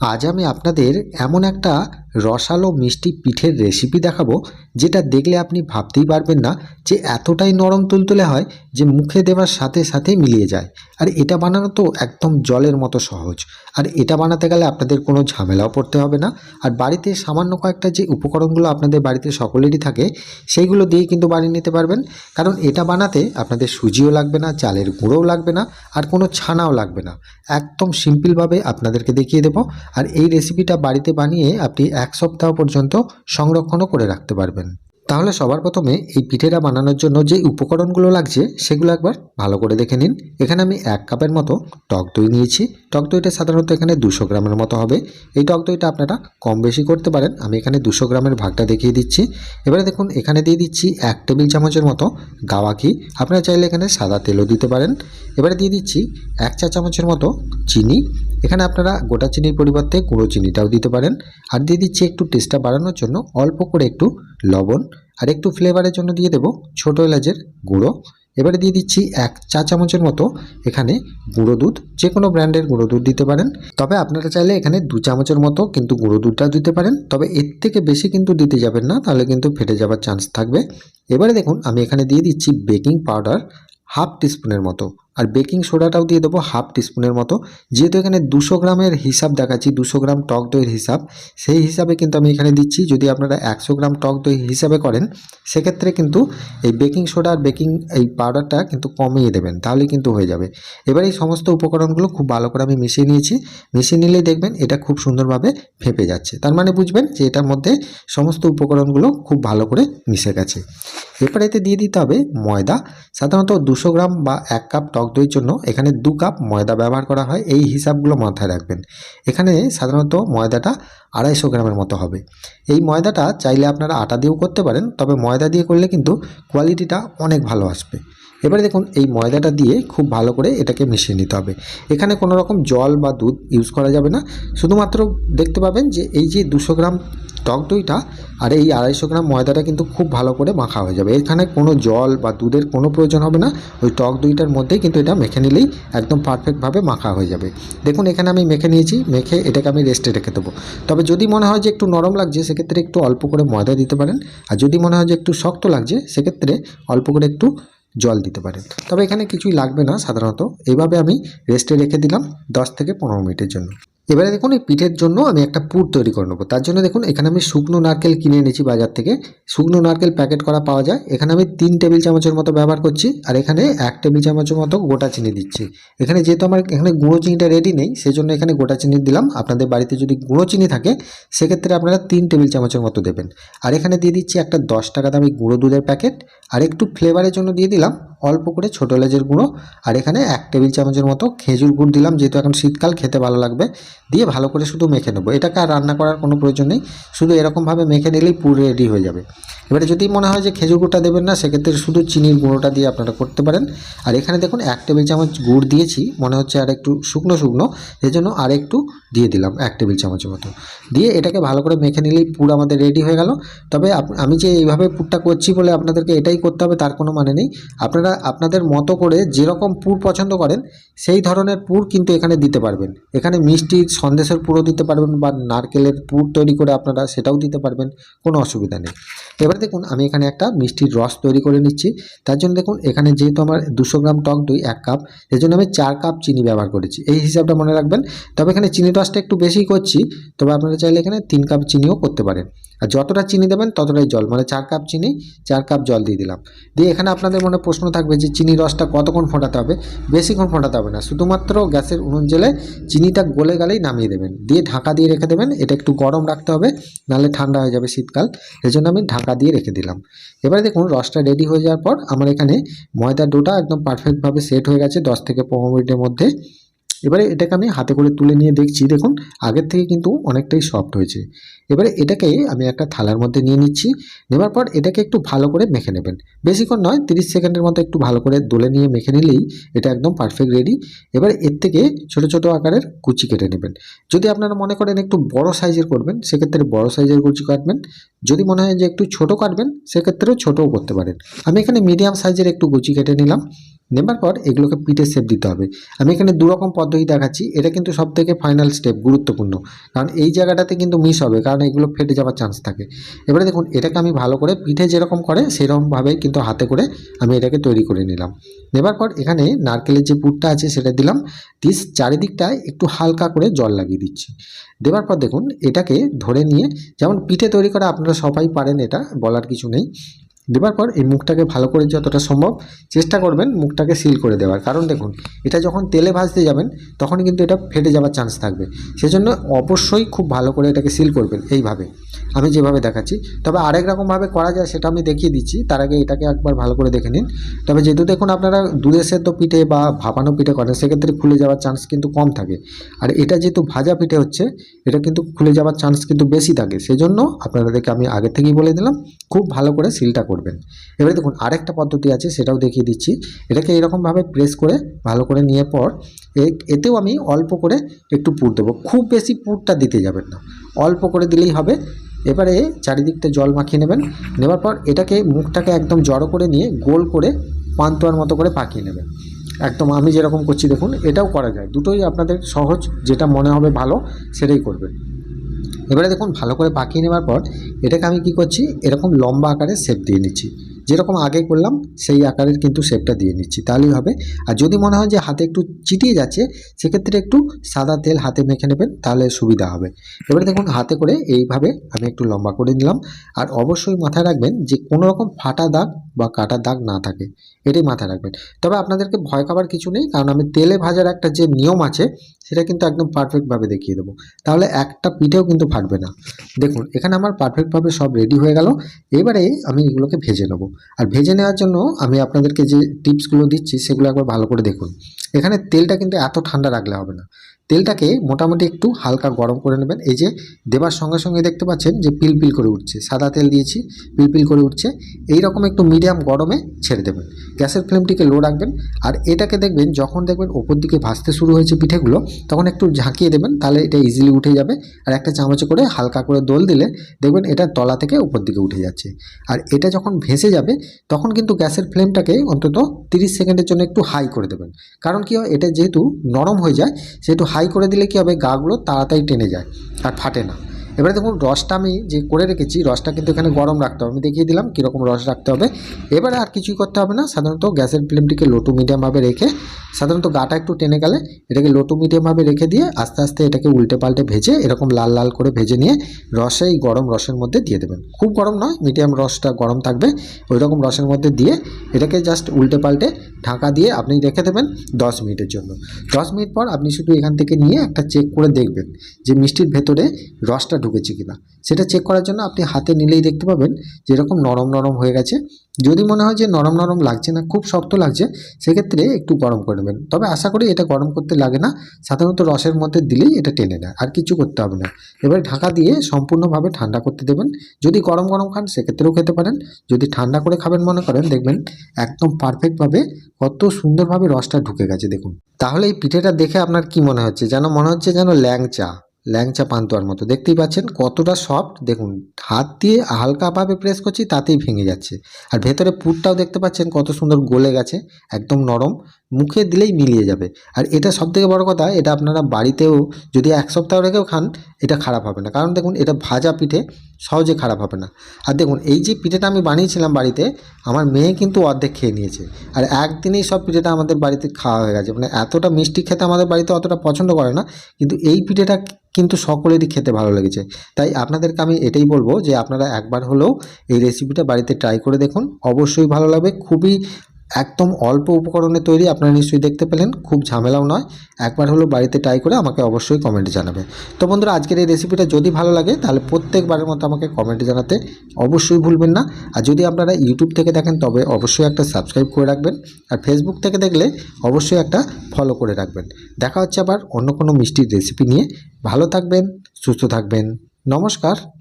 আজ আমি আপনাদের এমন একটা রসালো মিষ্টি পিঠের রেসিপি দেখাবো, যেটা দেখলে আপনি ভাবতেই পারবেন না যে এতটাই নরম তুলতুলে হয় যে মুখে দেওয়ার সাথে সাথে মিলিয়ে যায়। আর এটা বানানো তো একদম জলের মতো সহজ। আর এটা বানাতে গেলে আপনাদের কোনো ঝামেলাও পড়তে হবে না। আর বাড়িতে সামান্য কয়েকটা যে উপকরণগুলো আপনাদের বাড়িতে সকলেরই থাকে, সেইগুলো দিয়ে কিন্তু বানিয়ে নিতে পারবেন। কারণ এটা বানাতে আপনাদের সুজিও লাগবে না, চালের গুঁড়োও লাগবে না, আর কোনো ছানাও লাগবে না। একদম সিম্পলভাবে আপনাদেরকে দেখিয়ে দেবো। আর এই রেসিপিটা বাড়িতে বানিয়ে আপনি এক সপ্তাহ পর্যন্ত সংরক্ষণও করে রাখতে পারবেন। তাহলে সবার প্রথমে এই পিঠেটা বানানোর জন্য যে উপকরণগুলো লাগছে, সেগুলো একবার ভালো করে দেখে নিন। এখানে আমি এক কাপের মতো টক দই নিয়েছি। টক দইটা সাধারণত এখানে দুশো গ্রামের মতো হবে। এই টক দইটা আপনারা কম বেশি করতে পারেন। আমি এখানে দুশো গ্রামের ভাগটা দেখিয়ে দিচ্ছি। এবারে দেখুন, এখানে দিয়ে দিচ্ছি এক টেবিল চামচের মতো গাওয়া ঘি। আপনারা চাইলে এখানে সাদা তেলও দিতে পারেন। এবারে দিয়ে দিচ্ছি এক চা চামচের মতো চিনি। এখানে আপনারা গোটা চিনির পরিবর্তে গুঁড়ো চিনিটাও দিতে পারেন। আর দিয়ে দিচ্ছি একটু টেস্টটা বাড়ানোর জন্য অল্প করে একটু লবণ আর একটু ফ্লেভারের জন্য দিয়ে দেবো ছোটো এলাচের গুঁড়ো। এবারে দিয়ে দিচ্ছি এক চা চামচের মতো এখানে গুঁড়ো দুধ যে কোনো ব্র্যান্ডের গুঁড়ো দুধ দিতে পারেন। তবে আপনারা চাইলে এখানে দু চামচের মতো কিন্তু গুঁড়ো দুধটাও দিতে পারেন। তবে এর থেকে বেশি কিন্তু দিতে যাবেন না, তাহলে কিন্তু ফেটে যাওয়ার চান্স থাকবে। এবারে দেখুন, আমি এখানে দিয়ে দিচ্ছি বেকিং পাউডার হাফ টিস্পুনের মতো। আর বেকিং সোডাটাও দিয়ে দেবো হাফ টিস্পুনের মতো। যেহেতু এখানে দুশো গ্রামের হিসাব দেখাচ্ছি, দুশো গ্রাম টক দইয়ের হিসাব, সেই হিসাবে কিন্তু আমি এখানে দিচ্ছি। যদি আপনারা একশো গ্রাম টক দই হিসাবে করেন, সেক্ষেত্রে কিন্তু এই বেকিং সোডা আর বেকিং এই পাউডারটা কিন্তু কমিয়ে দেবেন, তাহলে কিন্তু হয়ে যাবে। এবার এই সমস্ত উপকরণগুলো খুব ভালো করে আমি মিশিয়ে নিয়েছি। মিশিয়ে নিলেই দেখবেন এটা খুব সুন্দরভাবে ফেঁপে যাচ্ছে। তার মানে বুঝবেন যে এটার মধ্যে সমস্ত উপকরণগুলো খুব ভালো করে মিশে গেছে। এরপর এতে দিয়ে দিতে হবে ময়দা। সাধারণত দুশো গ্রাম বা এক কাপ টক দইয়ের জন্য এখানে দু কাপ ময়দা ব্যবহার করা হয়। এই হিসাবগুলো মাথায় রাখবেন। এখানে সাধারণত ময়দাটা আড়াইশো গ্রামের মতো হবে। এই ময়দাটা চাইলে আপনারা আটা দিয়েও করতে পারেন, তবে ময়দা দিয়ে করলে কিন্তু কোয়ালিটিটা অনেক ভালো আসবে। এবারে দেখুন, এই ময়দাটা দিয়ে খুব ভালো করে এটাকে মিশিয়ে নিতে হবে। এখানে কোনো রকম জল বা দুধ ইউজ করা যাবে না। শুধুমাত্র দেখতে পাবেন যে এই যে দুশো গ্রাম টক দইটা আর এই আড়াইশো গ্রাম ময়দাটা কিন্তু খুব ভালো করে মাখা হয়ে যাবে। এখানে কোনো জল বা দুধের কোনো প্রয়োজন হবে না। ওই টক দইটার মধ্যেই কিন্তু এটা মেখে নিলেই একদম পারফেক্টভাবে মাখা হয়ে যাবে। দেখুন, এখানে আমি মেখে নিয়েছি, মেখে এটাকে আমি রেস্টে রেখে দেবো। তবে যদি মনে হয় যে একটু নরম লাগছে, সেক্ষেত্রে একটু অল্প করে ময়দা দিতে পারেন। আর যদি মনে হয় যে একটু শক্ত লাগছে, সেক্ষেত্রে অল্প করে একটু জল দিতে পারেন। তবে এখানে কিছুই লাগবে না সাধারণত। এইভাবে আমি রেস্টে রেখে দিলাম দশ থেকে পনেরো মিনিটের জন্য। এবারে দেখুন, এই পিঠের জন্য আমি একটা পুর তৈরি করে নেব। তার জন্য দেখুন, এখানে আমি শুকনো নারকেল কিনে এনেছি বাজার থেকে। শুকনো নারকেল প্যাকেট করা পাওয়া যায়। এখানে আমি তিন টেবিল চামচের মতো ব্যবহার করছি আর এখানে এক টেবিল চামচের মতো গোটা চিনি দিচ্ছি। এখানে যেহেতু আমার এখানে গুঁড়ো চিনিটা রেডি নেই সেই জন্য এখানে গোটা চিনি দিলাম। আপনাদের বাড়িতে যদি গুঁড়ো চিনি থাকে, সেক্ষেত্রে আপনারা তিন টেবিল চামচের মতো দেবেন। আর এখানে দিয়ে দিচ্ছি একটা দশ টাকা দামি গুঁড়ো দুধের প্যাকেট। আর একটু ফ্লেভারের জন্য দিয়ে দিলাম অল্প করে ছোটো এলাচের গুঁড়ো। আর এখানে এক টেবিল চামচের মতো খেজুর গুড় দিলাম, যেহেতু এখন শীতকাল, খেতে ভালো লাগবে। দিয়ে ভালো করে শুধু মেখে নেব। এটাকে আর রান্না করার কোনো প্রয়োজন নেই। শুধু এরকমভাবে মেখে নিলেই পুরো রেডি হয়ে যাবে। এবারে যদি মনে হয় যে খেজুর গুড়টা দেবেন না, সেক্ষেত্রে শুধু চিনির গুঁড়োটা দিয়ে আপনারা করতে পারেন। আর এখানে দেখুন, এক টেবিল চামচ গুড় দিয়েছি। মনে হচ্ছে আর একটু শুকনো শুকনো। এই জন্য আর একটু দিয়ে দিলাম এক টেবিল চামচের মতো। দিয়ে এটাকে ভালো করে মেখে নিলেই পুর আমাদের রেডি হয়ে গেল। তবে আমি যে এইভাবে পুরটা করছি বলে আপনাদেরকে এটাই করতে হবে, তার কোনো মানে নেই। আপনারা, আপনাদের মতো করে যেরকম পুর পছন্দ করেন, সেই ধরনের পুর কিন্তু এখানে দিতে পারবেন। এখানে মিষ্টির সন্দেশের পুরো দিতে পারবেন বা নারকেলের পুর তৈরি করে আপনারা সেটাও দিতে পারবেন, কোনো অসুবিধা নেই। এবারে দেখুন, আমি এখানে একটা মিষ্টির রস তৈরি করে নিচ্ছি। তার জন্য দেখুন, এখানে যেহেতু আমার দুশো গ্রাম টক দই এক কাপ জন্য আমি চার কাপ চিনি ব্যবহার করেছি। এই হিসাবটা মনে রাখবেন। তবে এখানে চিনি রসটা একটু বেশি করছি, তবে আপনারা চাইলে এখানে তিন কাপ চিনিও করতে পারেন। আর যতটা চিনি দেবেন, ততটাই জল মানে চার কাপ চিনি, চার কাপ জল দিয়ে দিলাম। দিয়ে এখানে আপনাদের মনে প্রশ্ন থাকবে যে চিনি রসটা কতক্ষণ ফোটাতে হবে? বেশিক্ষণ ফোটাতে হবে না। শুধুমাত্র গ্যাসের উনুন জেলে চিনিটা গলে গেলেই নামিয়ে দেবেন। দিয়ে ঢাকা দিয়ে রেখে দেবেন। এটা একটু গরম রাখতে হবে, নাহলে ঠান্ডা হয়ে যাবে শীতকাল। এই জন্য আমি ঢাকা দিয়ে রেখে দিলাম। এবারে দেখুন, রসটা রেডি হয়ে যাওয়ার পর আমার এখানে ময়দার ডোটা একদম পারফেক্টভাবে সেট হয়ে গেছে দশ থেকে পনেরো মিনিটের মধ্যে। এবারে এটাকে আমি হাতে করে তুলে নিয়ে দেখছি, দেখুন, আগের থেকে কিন্তু অনেকটাই সফট হয়েছে। এবারে এটাকে আমি একটা থালার মধ্যে নিয়ে নিচ্ছি, নেবার পর এটাকে একটু ভালো করে মেখে নেবেন। বেশিক্ষণ নয়, তিরিশ সেকেন্ডের মতো একটু ভালো করে দোলে নিয়ে মেখে নিলেই এটা একদম পারফেক্ট রেডি এবার এর থেকে ছোট ছোট আকারের কুচি কেটে নেবেন। যদি আপনারা মনে করেন একটু বড় সাইজের করবেন, সেক্ষেত্রে বড় সাইজের কুচি কাটবেন। যদি মনে হয় যে একটু ছোট কাটবেন, সেক্ষেত্রেও ছোটও করতে পারেন। আমি এখানে মিডিয়াম সাইজের একটু কুচি কেটে নিলাম। নেবার পর এগুলোকে পিঠে সেপ দিতে হবে। আমি এখানে দু রকম পদ্ধতি দেখাচ্ছি। এটা কিন্তু সব থেকে ফাইনাল স্টেপ গুরুত্বপূর্ণ। কারণ এই জায়গাটাতে কিন্তু মিস হবে, কারণ এগুলো ফেটে যাওয়ার চান্স থাকে। এবারে দেখুন, এটাকে আমি ভালো করে পিঠে যেরকম করে সেরকমভাবে কিন্তু হাতে করে আমি এটাকে তৈরি করে নিলাম। নেবার পর এখানে নারকেলের যে পুরটা আছে, সেটা দিলাম। দিয়ে চারিদিকটায় একটু হালকা করে জল লাগিয়ে দিচ্ছি। দেওয়ার পর দেখুন, এটাকে ধরে নিয়ে, যেমন পিঠে তৈরি করা আপনারা সবাই পারেন এটা, বলার কিছু নেই। দেওয়ার পর এই মুখটাকে ভালো করে যতটা সম্ভব চেষ্টা করবেন মুখটাকে সিল করে দেওয়ার। কারণ দেখুন, এটা যখন তেলে ভাজতে যাবেন তখন কিন্তু এটা ফেটে যাওয়ার চান্স থাকবে। সেজন্য অবশ্যই খুব ভালো করে এটাকে সিল করবেন এইভাবে। আমি যেভাবে দেখাচ্ছি, তবে আরেক রকমভাবে করা যায় সেটা আমি দেখিয়ে দিচ্ছি। তার আগে এটাকে একবার ভালো করে দেখে নিন। তবে যেহেতু দেখুন আপনারা দুধের সেদ্ধ পিঠে বা ভাপানো পিঠে করেন, সেক্ষেত্রে খুলে যাওয়ার চান্স কিন্তু কম থাকে। আর এটা যেহেতু ভাজা পিঠে হচ্ছে, এটা কিন্তু খুলে যাওয়ার চান্স কিন্তু বেশি থাকে। সেজন্য আপনাদেরকে আমি আগে থেকেই বলে দিলাম, খুব ভালো করে সিলটা করবেন। এবারে দেখুন, আরেকটা পদ্ধতি আছে, সেটাও দেখিয়ে দিচ্ছি। এটাকে এরকমভাবে প্রেস করে ভালো করে নিয়ে পর এতেও আমি অল্প করে একটু পুর দেবো। খুব বেশি পুরটা দিতে যাবেন না। অল্প করে দিলেই হবে। এবারে চারিদিকটা জল মাখিয়ে নেবেন। নেবার পর এটাকে মুখটাকে একদম জড়ো করে নিয়ে গোল করে পান্তুয়ার মতো করে পাকিয়ে নেবেন। একদম আমি যেরকম করছি, দেখুন, এটাও করা যায়। দুটোই আপনাদের সহজ, যেটা মনে হবে ভালো, সেটাই করবেন। এবারে দেখুন, ভালো করে পাকিয়ে নেওয়ার পর এটাকে আমি কি করছি? এরকম লম্বা আকারে শেপ দিয়ে নিচ্ছি। যেরকম আগে করলাম, সেই আকারের কিন্তু শেপটা দিয়ে নিচ্ছি। তাহলেই হবে। আর যদি মনে হয় যে হাতে একটু চিটিয়ে যাচ্ছে, সেক্ষেত্রে একটু সাদা তেল হাতে মেখে নেবেন, তাহলে সুবিধা হবে। এবারে দেখুন, হাতে করে এইভাবে আমি একটু লম্বা করে নিলাম। আর অবশ্যই মাথায় রাখবেন যে কোনো রকম ফাটা দাগ বা কাটা দাগ না থাকে। এটাই মাথায় রাখবেন। তবে আপনাদেরকে ভয় খাবার কিছু নেই, কারণ আমি তেলে ভাজার একটা যে নিয়ম আছে, সেটা কিন্তু একদম পারফেক্টভাবে দেখিয়ে দেবো। তাহলে একটা পিঠেও কিন্তু ফাটবে না। দেখুন, এখানে আমার পারফেক্টভাবে সব রেডি হয়ে গেল। এবারে আমি এগুলোকে ভেজে নেব। আর ভেজে নেওয়ার জন্য আমি আপনাদেরকে যে টিপসগুলো দিচ্ছি, সেগুলো একবার ভালো করে দেখুন। এখানে তেলটা কিন্তু এত ঠান্ডা রাখলে হবে না। তেলটাকে মোটামুটি একটু হালকা গরম করে নেবেন। এই যে দেবার সঙ্গে সঙ্গে দেখতে পাচ্ছেন যে পিলপিল করে উঠছে। সাদা তেল দিয়েছি, পিলপিল করে উঠছে। এই রকম একটু মিডিয়াম গরমে ছেড়ে দেবেন। গ্যাসের ফ্লেমটিকে লো রাখবেন। আর এটাকে দেখবেন, যখন দেখবেন ওপর দিকে ভাসতে শুরু হয়েছে পিঠেগুলো, তখন একটু ঝাঁকিয়ে দেবেন, তাহলে এটা ইজিলি উঠে যাবে। আর একটা চামচে করে হালকা করে দোল দিলে দেখবেন এটা তলা থেকে উপর দিকে উঠে যাচ্ছে। আর এটা যখন ভেসে যাবে, তখন কিন্তু গ্যাসের ফ্লেমটাকে অন্তত তিরিশ সেকেন্ডের জন্য একটু হাই করে দেবেন। কারণ কি হয়, এটা যেহেতু নরম হয়ে যায়, সেহেতু হাই করে দিলে কী হবে? গাগুলো তাড়াতাড়ি টেনে যায় আর ফাটে না। এবারে দেখুন, রসটা আমি যে করে রেখেছি, রসটা কিন্তু এখানে গরম রাখতে হবে। আমি দেখিয়ে দিলাম কীরকম রস রাখতে হবে। এবারে আর কিছুই করতে হবে না। সাধারণত গ্যাসের ফ্লেমটিকে লো টু মিডিয়ামভাবে রেখে, সাধারণত গাটা একটু টেনে গেলে এটাকে লো টু মিডিয়ামভাবে রেখে দিয়ে আস্তে আস্তে এটাকে উল্টে পাল্টে ভেজে, এরকম লাল লাল করে ভেজে নিয়ে রসে এই গরম রসের মধ্যে দিয়ে দেবেন। খুব গরম নয় মিডিয়াম রসটা গরম থাকবে। ওই রকম রসের মধ্যে দিয়ে এটাকে জাস্ট উল্টে পাল্টে ঢাকা দিয়ে আপনি রেখে দেবেন দশ মিনিটের জন্য। দশ মিনিট পর আপনি শুধু এখান থেকে নিয়ে একটা চেক করে দেখবেন যে মিষ্টির ভেতরে রসটা ঢুকেছে কিনা। সেটা চেক করার জন্য আপনি হাতে নিলেই দেখতে পাবেন যে এরকম নরম নরম হয়ে গেছে। যদি মনে হয় যে নরম নরম লাগছে না, খুব শক্ত লাগছে, সেক্ষেত্রে একটু গরম করে নেবেন। তবে আশা করি এটা গরম করতে লাগে না। সাধারণত রসের মধ্যে দিলেই এটা টেনে নেয়, আর কিছু করতে হবে না। এবার ঢাকা দিয়ে সম্পূর্ণভাবে ঠান্ডা করতে দেবেন। যদি গরম গরম খান, সেক্ষেত্রেও খেতে পারেন। যদি ঠান্ডা করে খাবেন মনে করেন, দেখবেন একদম পারফেক্টভাবে কত সুন্দরভাবে রসটা ঢুকে গেছে, দেখুন। তাহলে এই পিঠেটা দেখে আপনার কি মনে হচ্ছে? যেন মনে হচ্ছে যেন ল্যাংচা। ল্যাংচা পান্তুয়ার মতো। দেখতেই পাচ্ছেন কতটা সফট দেখুন, হাত দিয়ে হালকাভাবে প্রেস করছি, তাতেই ভেঙে যাচ্ছে। আর ভেতরে পুরটাও দেখতে পাচ্ছেন কত সুন্দর গলে গেছে, একদম নরম। মুখে দিলেই মিলিয়ে যাবে। আর এটা সবথেকে বড় কথা, এটা আপনারা বাড়িতেও যদি এক সপ্তাহ রেখেও খান, এটা খারাপ হবে না। কারণ দেখুন, এটা ভাজা পিঠে সহজে খারাপ হবে না। আর দেখুন, এই যে পিঠেটা আমি বানিয়েছিলাম বাড়িতে, আমার মেয়ে কিন্তু অর্ধেক খেয়ে নিয়েছে। আর একদিনেই সব পিঠেটা আমাদের বাড়িতে খাওয়া হয়ে গেছে। মানে এতটা মিষ্টি খেতে আমাদের বাড়িতে অতটা পছন্দ করে না, কিন্তু এই পিঠেটা কিন্তু সকলেরই খেতে ভালো লেগেছে। তাই আপনাদেরকে আমি এটাই বলব যে, আপনারা একবার হলেও এই রেসিপিটা বাড়িতে ট্রাই করে দেখুন। অবশ্যই ভালো লাগবে। খুবই একদম অল্প উপকরণে তৈরি আপনারা নিশ্চয়ই দেখতে পেলেন, খুব ঝামেলাও নয়। একবার হলো বাড়িতে ট্রাই করে আমাকে অবশ্যই কমেন্টে জানাবে। তো বন্ধুরা, আজকের এই রেসিপিটা যদি ভালো লাগে, তাহলে প্রত্যেকবারের মতো আমাকে কমেন্টে জানাতে অবশ্যই ভুলবেন না। আর যদি আপনারা ইউটিউব থেকে দেখেন, তবে অবশ্যই একটা সাবস্ক্রাইব করে রাখবেন। আর ফেসবুক থেকে দেখলে অবশ্যই একটা ফলো করে রাখবেন। দেখা হচ্ছে আবার অন্য কোনো মিষ্টির রেসিপি নিয়ে। ভালো থাকবেন, সুস্থ থাকবেন। নমস্কার।